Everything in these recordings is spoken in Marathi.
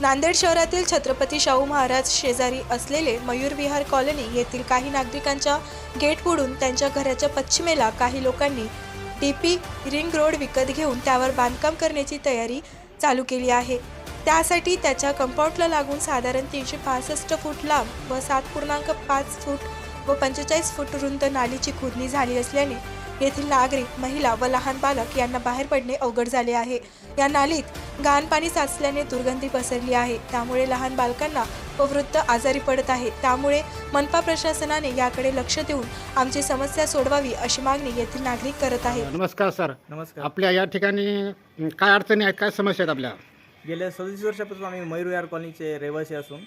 नांदेड शहरातील छत्रपती शाहू महाराज शेजारी असलेले मयूर विहार कॉलनी येथील काही नागरिकांच्या गेट बुडून त्यांच्या घराच्या पश्चिमेला काही लोकांनी डीपी रिंग रोड विकत घेऊन त्यावर बांधकाम करण्याची तयारी चालू केली आहे. त्यासाठी त्याच्या कंपाऊंडला लागून साधारण तीनशे पासष्ट फूट लांब व सात पूर्णांक पाच फूट व पंचेचाळीस फूट रुंद नालीची खोदणी झाली असल्याने येथील नागरिक महिला व लहान बालक यांना बाहेर पडणे अवघड झाले आहे. या नालीत घाण पाणी साचल्याने दुर्गंधी पसरली आहे. त्यामुळे लहान बालकांना व वृद्ध आजारी पडत आहेत त्यामुळे मनपा प्रशासनाने याकडे लक्ष देऊन आमची समस्या सोडवावी अशी मागणी येथील नागरिक करत आहेत. नमस्कार सर. नमस्कार. आपल्या या ठिकाणी काय अडचणी आहेत काय समस्या आहेत आपल्या? गेल्या सदतीस वर्षापासून आम्ही मयूरविहार कॉलनीचे रहिवासी असून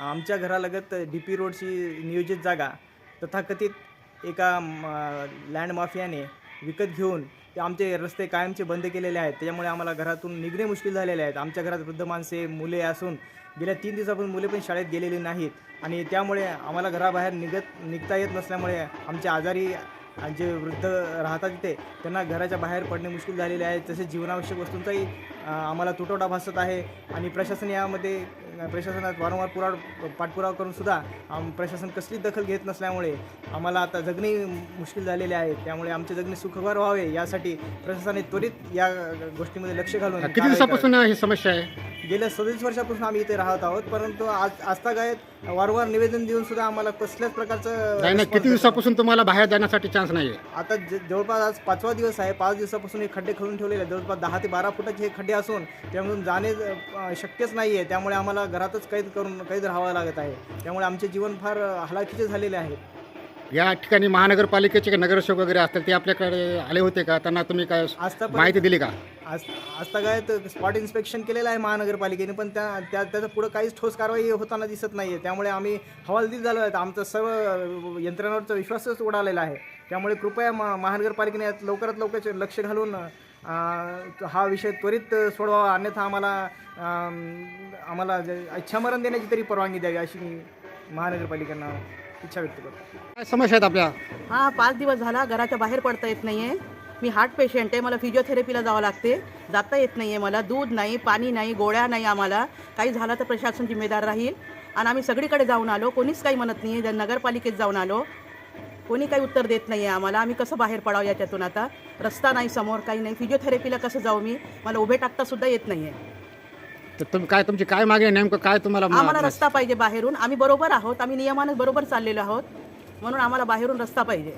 आमच्या घरालगत डी पी रोडची नियोजित जागा तथाकथित एका लँड माफियाने विकत घेऊन ते आमचे रस्ते कायमचे बंद केलेले आहेत. त्याच्यामुळे आम्हाला घरातून निघणे मुश्किल झालेले आहेत. आमच्या घरात वृद्ध माणसे मुले असून गेल्या तीन दिवसापासून मुले पण शाळेत गेलेली नाहीत. आणि त्यामुळे आम्हाला घराबाहेर निघत निघता येत नसल्यामुळे आमचे आजारी जे वृद्ध राहतात तिथे त्यांना घराच्या बाहेर पडणे मुश्किल झालेले आहे. तसेच जीवनावश्यक वस्तूंचाही आम्हाला तुटवडा भासत आहे. आणि प्रशासन यामध्ये प्रशासनात वारंवार पुराव पाठपुरावा करून सुद्धा आम प्रशासन कसलीच दखल घेत नसल्यामुळे आम्हाला आता जगणे मुश्किल झालेले आहे. त्यामुळे आमचे जगणे सुखकर व्हावे यासाठी प्रशासनाने त्वरित या गोष्टीमध्ये लक्ष घालून किती. दिवसापासून ही समस्या आहे? गेल्या सदतीस वर्षापासून आम्ही इथे राहत आहोत परंतु आज आजतागायत वारंवार निवेदन देऊन सुद्धा आम्हाला कसल्याच प्रकारचं किती दिवसापासून तुम्हाला बाहेर जाण्यासाठी चान्स नाही. आता जवळपास आज पाचवा दिवस आहे पाच दिवसापासून हे खड्डे खोदून ठेवलेले आहेत. जवळपास दहा ते बारा फुटाचे हे खड्डे असून त्यामधून जाणे शक्यच नाही आहे त्यामुळे आम्हाला घरातच कैद करून कैद राहावं लागत आहे. त्यामुळे आमचे जीवन फार हलाखीचे झालेले आहे. या ठिकाणी महानगरपालिकेचे काही नगरसेवक वगैरे असतील ते आपल्याकडे आले होते का? त्यांना तुम्ही काय माहिती दिली का? आज आजतागायत स्पॉट इन्स्पेक्शन केलेलं आहे महानगरपालिकेने पण त्या त्या त्याचं पुढं काहीच ठोस कारवाई होताना दिसत नाही आहे त्यामुळे आम्ही हवालदिल झालो आहे. आमचा सर्व यंत्रणांवरचा विश्वासच उडालेला आहे. त्यामुळे कृपया म महानगरपालिकेने यात लवकरात लवकर लक्ष घालून हा विषय त्वरित सोडवावा अन्यथा आम्हाला आम्हाला इच्छामरण देण्याची तरी परवानगी द्यावी अशी मी महानगरपालिकांना इच्छा व्यक्त करतो. काय समस्या आहेत आपल्या? हा पाच दिवस झाला घराच्या बाहेर पडता येत नाही आहे मी हार्ट पेशंट आहे मला फिजिओथेरपीला जावं लागते. जाता येत नाही आहे मला दूध नाही पाणी नाही गोळ्या नाही आम्हाला. काही झालं तर प्रशासन जिम्मेदार राहील. आणि आम्ही सगळीकडे जाऊन आलो कोणीच काही म्हणत नाही आहे नगरपालिकेत जाऊन आलो कोणी काही उत्तर देत नाही आहे आम्हाला. आम्ही कसं बाहेर पडावं याच्यातून आता? रस्ता नाही समोर काही नाही. फिजिओथेरपीला कसं जाऊ मी? मला उभे टाकता सुद्धा येत नाही आहे तर तुम्ही काय तुमची काय मागणी आहे? नेमकं काय तुम्हाला मा- आम्हाला रस्ता पाहिजे बाहेरून. आम्ही बरोबर आहोत. आम्ही नियमाने बरोबर चाललेलो आहोत. म्हणून आम्हाला बाहेरून रस्ता पाहिजे.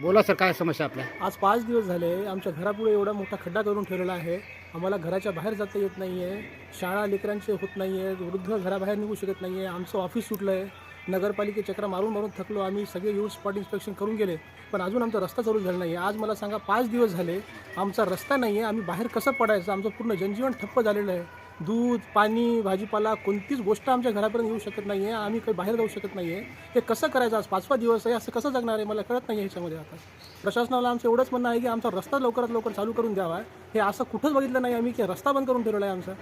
बोला सर काय समस्या आपल्या? आज पाच दिवस झाले आमच्या घरापुढे एवढा मोठा खड्डा करून ठेवलेला आहे. आम्हाला घराच्या बाहेर जाता येत नाही आहे शाळा लेकरांचे होत नाही आहे वृद्ध घराबाहेर निघू शकत नाही आहे आमचं ऑफिस सुटलं आहे नगरपालिके चक्र मारून मारून थकलो. आम्ही सगळे येऊन स्पॉट इन्स्पेक्शन करून गेले. पण अजून आमचा रस्ता चालू झाला नाही आहे आज मला सांगा पाच दिवस झाले आमचा रस्ता नाही आहे आम्ही बाहेर कसं पडायचं? आमचं पूर्ण जनजीवन ठप्प झालेलं आहे. दूध पाणी भाजीपाला कोणतीच गोष्ट आमच्या घरापर्यंत येऊ शकत नाही आहे आम्ही काही बाहेर जाऊ शकत नाही आहे हे कसं करायचं आज? पाचवा दिवस आहे. असं कसं जगणार आहे? मला कळत नाही आहे ह्याच्यामध्ये आता. प्रशासनाला आमचं एवढंच म्हणणं आहे की आमचा रस्ता लवकरात लवकर चालू करून द्यावा. हे असं कुठंच बघितलं नाही आम्ही की रस्ता बंद करून ठेवलेला आहे आमचा.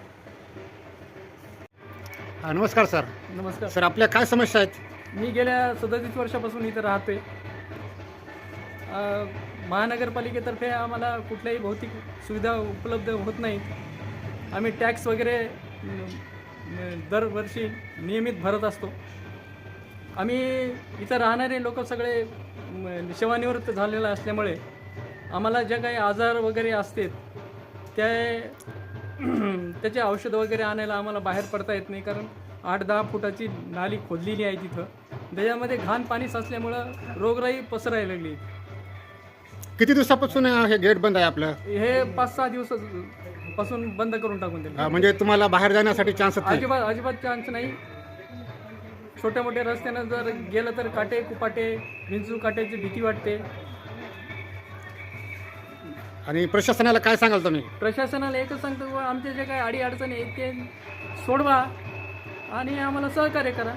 हा, नमस्कार सर. नमस्कार. सर आपल्या काय समस्या आहेत? मी गेल्या सदतीस वर्षापासून इथं राहते अ, महानगरपालिकेतर्फे आम्हाला कुठल्याही भौतिक सुविधा उपलब्ध होत नाहीत. आम्ही टॅक्स वगैरे दरवर्षी नियमित भरत असतो. आम्ही इथं राहणारे लोक सगळे म, सेवानिवृत्त झालेलं असल्यामुळे आम्हाला जे काही आजार वगैरे असते ते त्याचे औषध वगैरे आणायला आम्हाला बाहेर पडता येत नाही कारण आठ दहा फुटाची नाली खोदलेली आहे तिथं. त्याच्यामध्ये घाण पाणी साचल्यामुळं रोगराई पसरायला लागली. किती दिवसापासून हे गेट बंद आहे आपलं? हे पाच सहा दिवसपासून बंद करून टाकून दिलं. म्हणजे तुम्हाला बाहेर जाण्यासाठी चान्स नाही. अजिबात अजिबात चान्स नाही. छोट्या मोठ्या रस्त्यानं जर गेलं तर काटे कुपाटे विंचू काट्याची भीती वाटते. आणि प्रशासनाला काय सांगाल तुम्ही? प्रशासनाला एकच सांगतो बुवा, आमचे जे काही अडी अडचणी आहेत ते सोडवा आणि आम्हाला सहकार्य करा.